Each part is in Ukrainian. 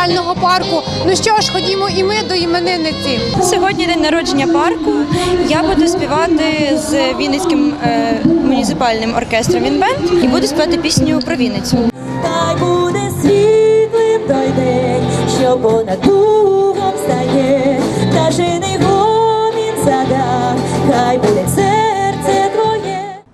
центрального парку. Ну що ж, ходімо і ми до іменинниці. Сьогодні день народження парку. Я буду співати з Вінницьким е, муніципальним оркестром Вінбенд і буду співати пісню про Вінницю. Хай буде світлим той день, що понад духом стає, пташиний гомін задав, хай буде твоє.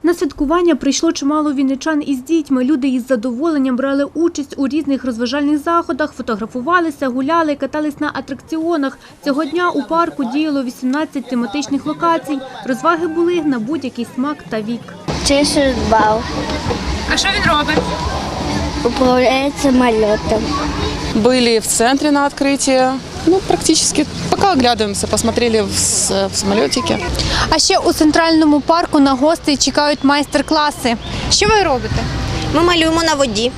На святкування прийшло чимало вінничан із дітьми. Люди із задоволенням брали участь у різних розважальних заходах, фотографувалися, гуляли, катались на атракціонах. Цього дня у парку діяло 18 тематичних локацій. Розваги були на будь-який смак та вік. Чешет бал. А що він робить? Управляет самолетом. Были в центре на открытии. Ну, практически пока оглядываемся, посмотрели в, с- в самолетике. А ще у центральному парку на гостей чекають майстер-класи. Що ви робите? Ми малюємо на воді.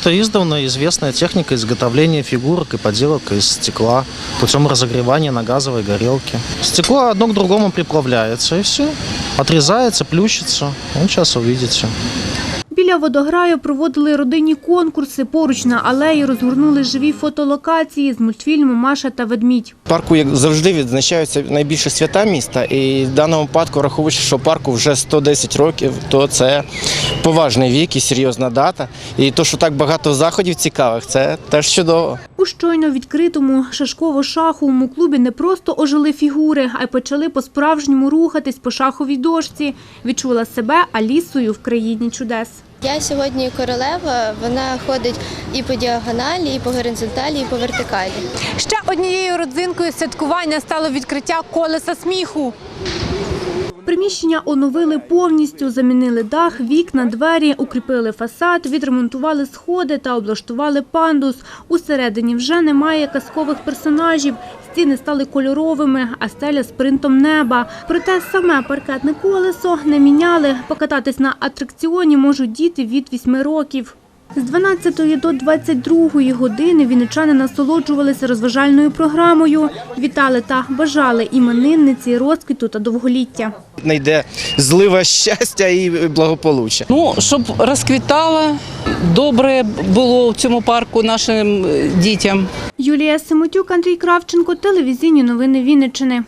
Это издавна известная техника изготовления фигурок и поделок из стекла путем разогревания на газовой горелке. Стекло одно к другому приплавляется и все. Отрезается, плющится. Ну, сейчас увидите. Біля водограю проводили родинні конкурси. Поруч на алеї розгорнули живі фотолокації з мультфільму Маша та ведмідь. Парку як завжди відзначаються найбільше свята міста, і в даному випадку, враховуючи, що парку вже 110 років, то це поважний вік і серйозна дата. І то, що так багато заходів цікавих, це теж чудово. У щойно відкритому шашково-шаховому клубі не просто ожили фігури, а й почали по-справжньому рухатись по шаховій дошці. Відчула себе Алісою в країні чудес. Я сьогодні королева, вона ходить і по діагоналі, і по горизонталі, і по вертикалі. Ще однією родзинкою святкування стало відкриття колеса сміху. Приміщення оновили повністю, замінили дах, вікна, двері, укріпили фасад, відремонтували сходи та облаштували пандус. Усередині вже немає казкових персонажів. Стіни стали кольоровими, а стеля з принтом неба. Проте саме паркетне колесо не міняли. Покататись на атракціоні можуть діти від 8 років. З 12 до 22 години вінничани насолоджувалися розважальною програмою, вітали та бажали іменинниці розквіту та довголіття. Найде злива щастя і благополуччя. Ну, щоб розквітало, добре було в цьому парку нашим дітям. Юлія Симотюк, Андрій Кравченко, телевізійні новини Вінниччини.